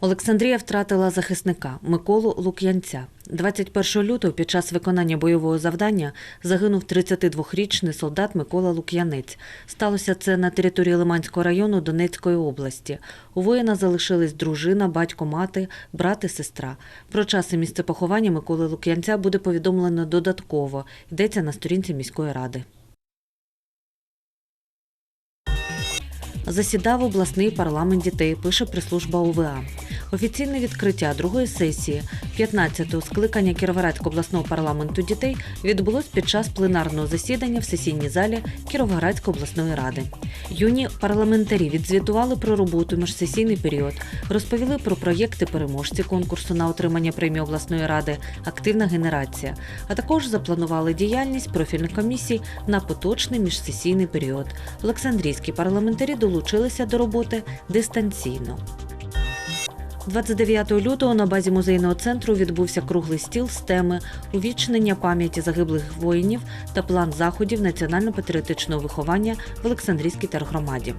Олександрія втратила захисника Миколу Лук'янця. 21 лютого під час виконання бойового завдання загинув 32-річний солдат Микола Лук'янець. Сталося це на території Лиманського району Донецької області. У воїна залишились дружина, батько, мати, брат і сестра. Про час і місце поховання Миколи Лук'янця буде повідомлено додатково. Йдеться на сторінці міської ради. Засідав обласний парламент дітей, пише прес-служба ОВА. Офіційне відкриття другої сесії 15-го скликання Кіровоградського обласного парламенту дітей відбулось під час пленарного засідання в сесійній залі Кіровоградської обласної ради. Юні парламентарі відзвітували про роботу міжсесійний період, розповіли про проєкти переможці конкурсу на отримання премії обласної ради Активна генерація, а також запланували діяльність профільних комісій на поточний міжсесійний період. Олександрійські парламентарі долучилися до роботи дистанційно. 29 лютого на базі музейного центру відбувся круглий стіл з теми увічнення пам'яті загиблих воїнів та план заходів національно-патріотичного виховання в Олександрійській тергромаді.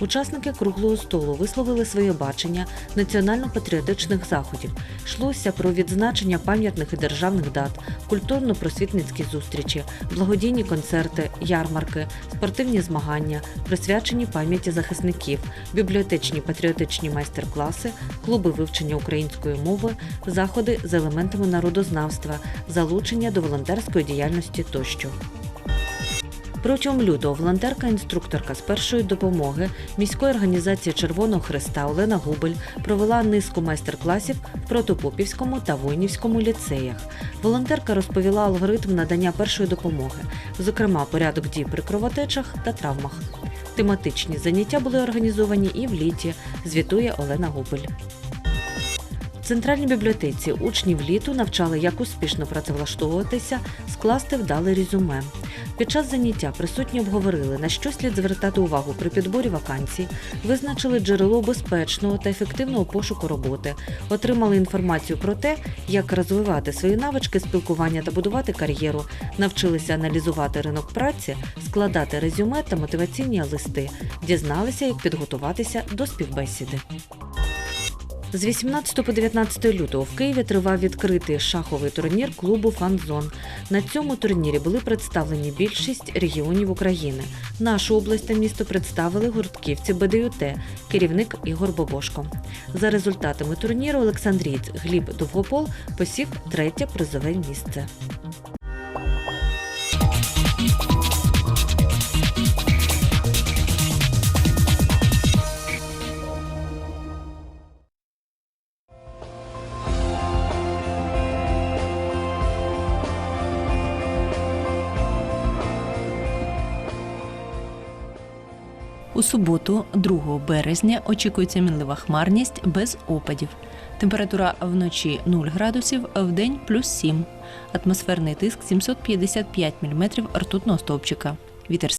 Учасники круглого столу висловили своє бачення національно-патріотичних заходів. Йшлося про відзначення пам'ятних і державних дат, культурно-просвітницькі зустрічі, благодійні концерти, ярмарки, спортивні змагання, присвячені пам'яті захисників, бібліотечні патріотичні майстер-класи, клуби вивчення української мови, заходи з елементами народознавства, залучення до волонтерської діяльності тощо. Протягом лютого волонтерка-інструкторка з першої допомоги міської організації Червоного Христа Олена Губель провела низку майстер-класів в Протопопівському та Воїнівському ліцеях. Волонтерка розповіла алгоритм надання першої допомоги, зокрема порядок дій при кровотечах та травмах. Тематичні заняття були організовані і в літі, звітує Олена Губель. В центральній бібліотеці учнів літу навчали, як успішно працевлаштовуватися, скласти вдале резюме. Під час заняття присутні обговорили, на що слід звертати увагу при підборі вакансій, визначили джерело безпечного та ефективного пошуку роботи, отримали інформацію про те, як розвивати свої навички спілкування та будувати кар'єру, навчилися аналізувати ринок праці, складати резюме та мотиваційні листи, дізналися, як підготуватися до співбесіди. З 18 по 19 лютого в Києві тривав відкритий шаховий турнір клубу Фанзон. На цьому турнірі були представлені більшість регіонів України. Нашу область та місто представили гуртківці БДЮТ, керівник Ігор Бобошко. За результатами турніру Олександрієць Гліб Довгопол посів третє призове місце. У суботу, 2 березня, очікується мінлива хмарність без опадів. Температура вночі 0 градусів, вдень плюс 7. Атмосферний тиск 755 мм ртутного стовпчика. Вітер